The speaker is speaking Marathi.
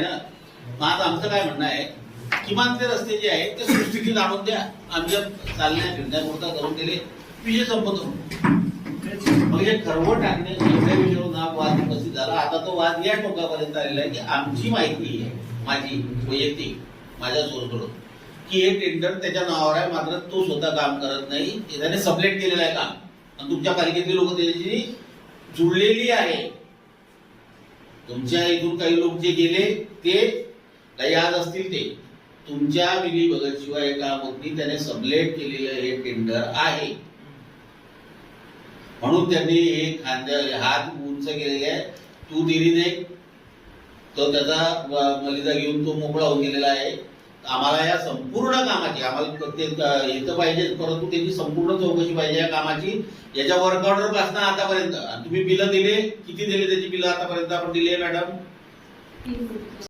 मग आज आमचं काय म्हणणं आहे? किमान ते रस्ते जे आहेत ते सृष्टीतील आणून द्या. आमच्या चालण्या फिरण्यापुरता करून दिले विषय संपत म्हणजे खरवट टाकणे विषयावर ना वाद उपस्थित झाला. आता तो वाद या टोकापर्यंत आलेला आहे की आमची माहिती आहे माझी वैयक्तिक माझ्या सोर्सकडून की हे टेंडर त्याच्या नावावर आहे मात्र तो स्वतः काम करत नाही. त्याने सबलेट केलेलं आहे काम. आणि तुमच्या पालिकेतले लोक त्याची जुळलेली आहे. तुमच्या इथून काही लोक जे गेले ते काही आज असतील ते. तुमच्या मिली भगत शिवाय एका होती त्याने सबलेट केलेलं हे टेंडर आहे. म्हणून त्यांनी हे खांद्या हात उंच केलेले आहे. तू दिली नाही तो त्याचा मलिदा घेऊन तो मोकळा होऊन गेलेला आहे. आम्हाला या संपूर्ण कामाची आम्हाला प्रत्येक येतं पाहिजे परंतु त्याची संपूर्ण चौकशी पाहिजे या कामाची. याच्या वर्क ऑर्डरपासून आतापर्यंत. तुम्ही बिलं दिले? किती दिले त्याची बिलं आतापर्यंत आपण दिली आहे मॅडम?